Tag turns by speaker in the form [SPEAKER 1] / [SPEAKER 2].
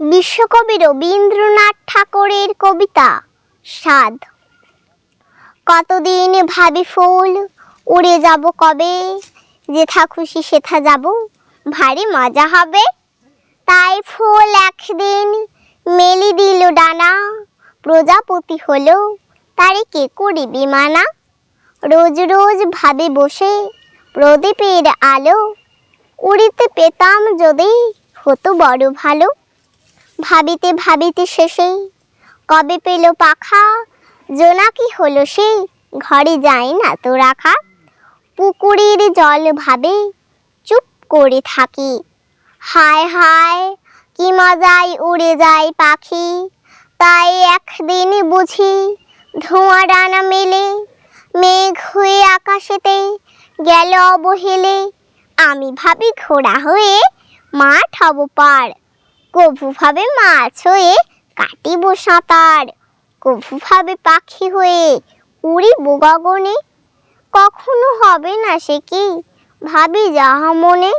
[SPEAKER 1] বিশ্বকবি রবীন্দ্রনাথ ঠাকুরের কবিতা, স্বাদ। কতদিন ভাবি ফুল, উড়ে যাব কবে? যেথা খুশি সেথা যাব, ভারী মজা হবে। তাই ফুল একদিন মেলি দিল ডানা, প্রজাপতি হলো তারে কে করিবি মানা। রোজ রোজ ভাবে বসে প্রদীপের আলো, উড়িতে পেতাম যদি হতো বড় ভালো। ভাবিতে ভাবিতে শেষে কবে পেল পাখা? জোনাকি হলো সে ঘরে যায় না তো রাখা? পুকুরের জল ভাবে চুপ করে থাকি। হায় হায়, কি মজায় উড়ে যায় পাখি। তাই একদিন বুঝি ধোঁয়া ডানা মেলে, মেঘ হয়ে আকাশেতে গেল অবহেলে। আমি ভাবি ঘোড়া হয়ে মাঠ হব পার। কভু ভাবে মাছ হয়ে কাটিব সাঁতার। কভুভাবে পাখি হয়ে উড়িব গগনে। কখনো হবে না সে কি? ভাবি যাহা মনে